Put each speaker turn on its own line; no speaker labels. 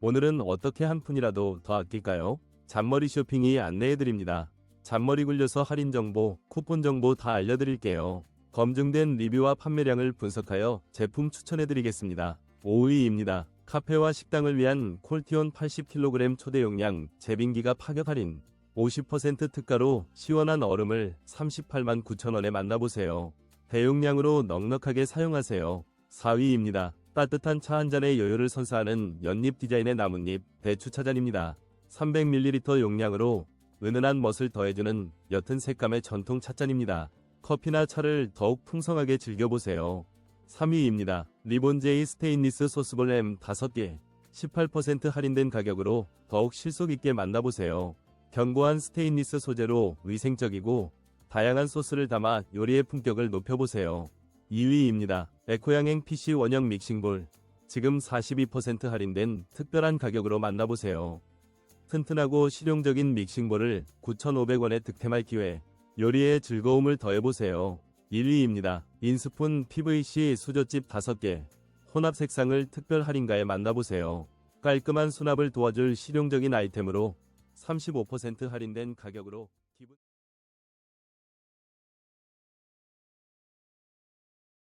오늘은 어떻게 한 푼이라도 더 아낄까요? 잔머리 쇼핑이 안내해드립니다. 잔머리 굴려서 할인 정보, 쿠폰 정보 다 알려드릴게요. 검증된 리뷰와 판매량을 분석하여 제품 추천해드리겠습니다. 5위입니다. 카페와 식당을 위한 콜티온 80kg 초대 용량 제빙기가 파격 할인 50% 특가로 시원한 얼음을 38만 9천원에 만나보세요. 대용량으로 넉넉하게 사용하세요. 4위입니다. 따뜻한 차 한 잔의 여유를 선사하는 연잎 디자인의 나뭇잎 대추 차잔입니다. 300ml 용량으로 은은한 멋을 더해주는 옅은 색감의 전통 찻잔입니다. 커피나 차를 더욱 풍성하게 즐겨보세요. 3위입니다. 리본제이 스테인리스 소스볼 M 5개 18% 할인된 가격으로 더욱 실속 있게 만나보세요. 견고한 스테인리스 소재로 위생적이고 다양한 소스를 담아 요리의 품격을 높여보세요. 2위입니다. 에코양행 PC 원형 믹싱볼 지금 42% 할인된 특별한 가격으로 만나보세요. 튼튼하고 실용적인 믹싱볼을 9,500원에 득템할 기회 요리의 즐거움을 더해보세요. 1위입니다. 인스푼 PVC 수저집 5개 혼합 색상을 특별 할인가에 만나보세요. 깔끔한 수납을 도와줄 실용적인 아이템으로 35% 할인된 가격으로 기분